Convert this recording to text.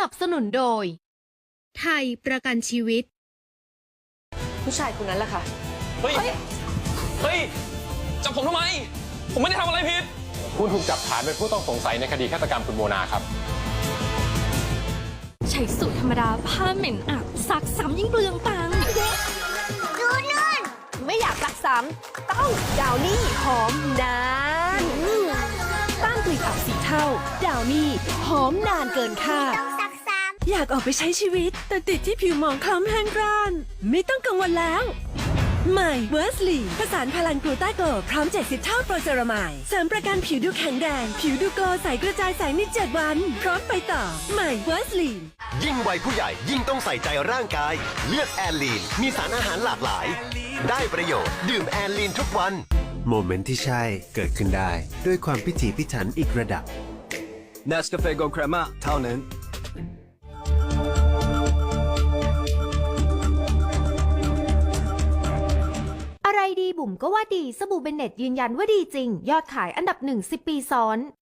นับสนุนโดย ไทยประกันชีวิต ผู้ชายคนนั้นแหละค่ะ เฮ้ย เฮ้ย จับผมทำไม ผมไม่ได้ทำอะไรผิด คุณถูกจับฐานเป็นผู้ต้องสงสัยในคดีฆาตกรรมคุณโมนาครับ ใช้สูตรธรรมดาผ้าเหม็นอับซักซ้ำยิ่งเปลืองตังค์ไม่อยากรักซ้ำต้องดาวนี่หอมนานต้านกลิ่นอับสีเท่าดาวนี่หอมนานเกินคาด อยากออกไปใช้ชีวิต แต่ติดที่ผิวหมองคล้ำแห้งกร้าน ไม่ต้องกังวลแล้ว ใหม่เวอร์สลีผสานพลังกลูต้าโกลพร้อม 70 เท่าโปรเซรามายเสริมประกันผิวดูแข็งแรง ผิวดูโกลใสกระจายแสงใน7วัน พร้อมไปต่อ ใหม่เวอร์สลียิ่งวัยผู้ใหญ่ยิ่งต้องใส่ใจร่างกาย เลือกแอนลีนมีสารอาหารหลากหลาย ได้ประโยชน์ดื่มแอนลีนทุกวันโมเมนต์ที่ใช่เกิดขึ้นได้ ด้วยความพิถีพิถันอีกระดับ Nescafe Go Crema เท่านั้น อะไรดีบุ๋มก็ว่าดีสบู่เบนเน็ตยืนยันว่าดีจริง ยอดขายอันดับหนึ่งสิปีซ้อน